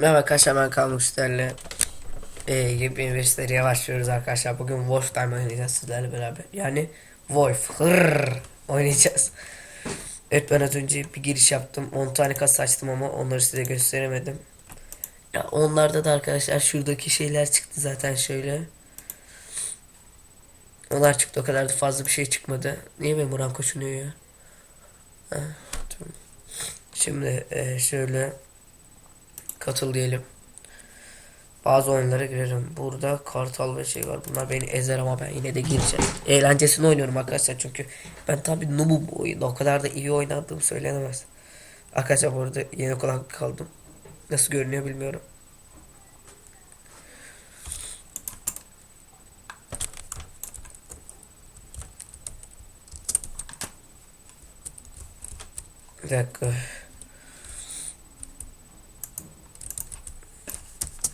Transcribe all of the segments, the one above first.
Merhaba arkadaşlar ben Kaan Uçlar'la e, yepyeni bir seriye başlıyoruz arkadaşlar. Bugün Wolf Time oynayacağız sizlerle beraber. Yani Wolf hırr oynayacağız. Evet ben az önce bir giriş yaptım. 10 tane kasa açtım ama onları size gösteremedim. Ya onlarda da arkadaşlar şuradaki şeyler çıktı zaten şöyle. Onlar çıktı o kadar da fazla bir şey çıkmadı. Niye benim buram koşunuyor ya? Şimdi e, şöyle katıl diyelim. Bazı oyunlara girerim. Burada kartal ve şey var. Bunlar beni ezer ama ben yine de gireceğim. Eğlencesini oynuyorum arkadaşlar çünkü ben tabi noobum bu oyunda. O kadar da iyi oynadığım söylenemez. Arkadaşlar bu arada yeni kulak kaldım. Nasıl görünüyor bilmiyorum. Bir dakika.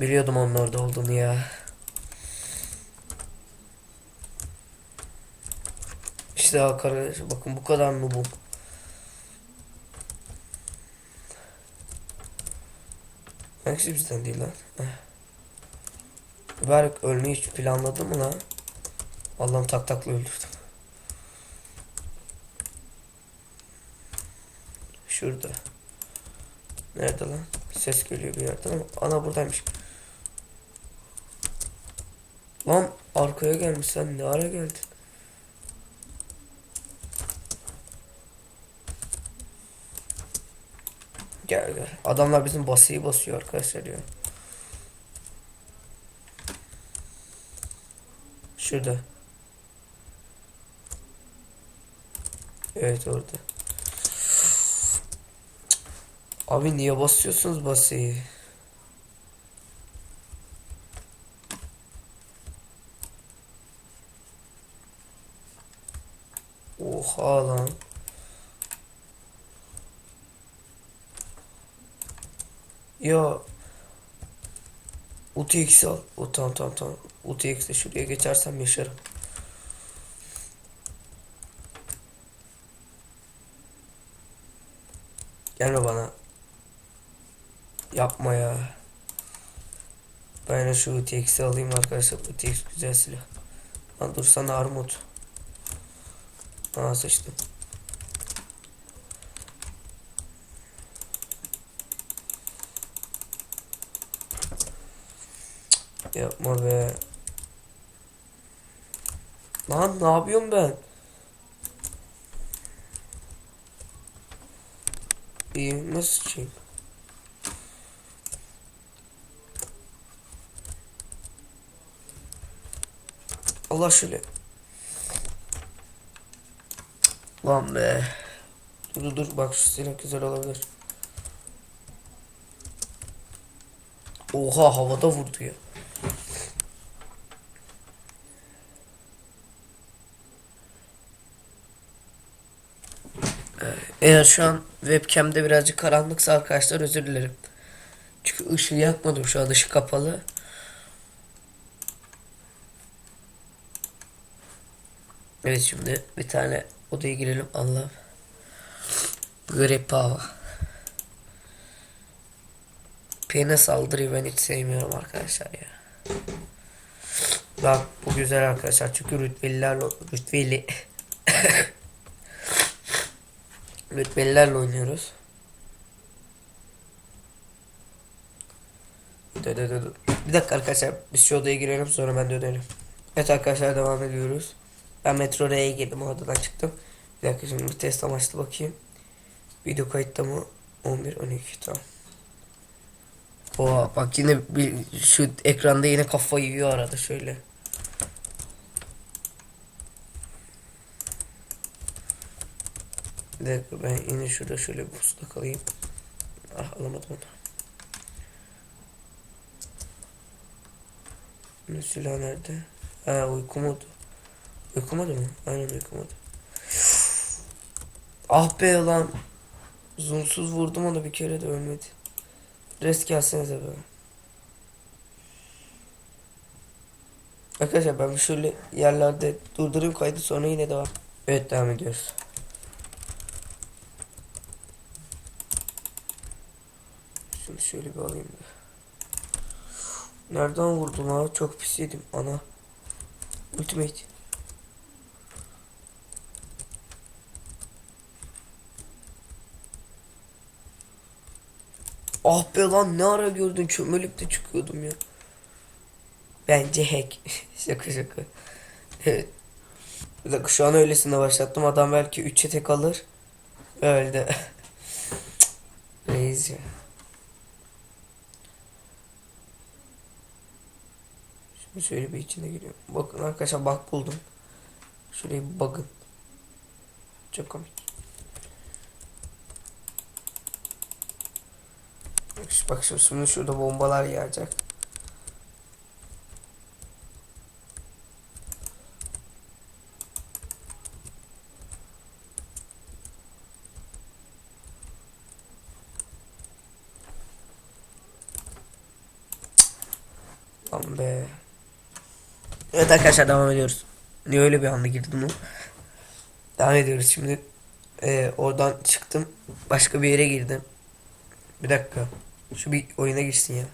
Biliyordum onun orada olduğunu ya. İşte arkadaş bakın bu kadar noobum. Hangisi bizden değil lan? Mübarek ölmeyi hiç planladı mı lan? Allah'ım tak takla öldürdüm. Şurada. Nerede lan? Ses geliyor bir yerden ama ana buradaymış. Lan arkaya gelmiş sen ne ara geldin? Gel gel. Adamlar bizim basıyı basıyor arkadaşlar ya. Şurada. Evet orada. Abi niye basıyorsunuz basıyı? Oha lan. Ya UTX al. O tamam tamam tamam. UTX'de şuraya geçersem yaşarım. Gelme bana. Yapma ya. Ben şu UTX'i alayım arkadaşlar. UTX güzel silah. Lan dursana armut. Aa. Cık, Yapma be. Lan ne yapıyorum ben? İyi nasıl sıçayım? Allah şöyle. Lan be. Dur dur bak şu silah güzel olabilir. Oha havada vurdu ya. Ee, Eğer şu an webcam'de birazcık karanlıksa arkadaşlar özür dilerim. Çünkü ışığı yakmadım şu an ışık kapalı. Evet şimdi bir tane odaya girelim Allah. Grepava. Pene saldırıyı ben hiç sevmiyorum arkadaşlar ya. Bak bu güzel arkadaşlar çünkü rütbelilerle rütbeli rütbelilerle oynuyoruz. Bir dakika arkadaşlar biz şu odaya girelim sonra ben dönerim. Evet arkadaşlar devam ediyoruz. Ben Metro R'ye girdim o odadan çıktım. Bir dakika şimdi bir test amaçlı bakayım. Video kayıtta mı? 11 12 tamam. Oha bak yine bir, şu ekranda yine kafayı yiyor arada şöyle. Bir dakika ben yine şurada şöyle bir pusuda kalayım. Ah alamadım onu. Ne silah nerede? Ha uyku modu. Modu mu? Aynen modu. Ah be lan. Zoomsuz vurdum onu bir kere de ölmedi. Rest gelsenize be. Arkadaşlar ben şöyle yerlerde durdurayım kaydı sonra yine devam. Evet devam ediyoruz. Şunu şöyle bir alayım. Nereden vurdun ha? Çok pis. Ana. Ultimate. Ah be lan ne ara gördün çömelip çıkıyordum ya. Bence hack. şaka şaka. Evet. Bir şu an öylesine başlattım. Adam belki 3'e tek alır. Öldü. Reis ya. Şimdi şöyle bir içine giriyorum. Bakın arkadaşlar bak buldum. Şurayı bakın. Çok komik. Bak şu- şimdi şurada bombalar yağacak. Lan be. Evet arkadaşlar devam ediyoruz. Niye öyle bir anda girdim o? Devam ediyoruz şimdi. Ee, oradan çıktım. Başka bir yere girdim. Bir dakika. Şu bir oyuna girsin ya.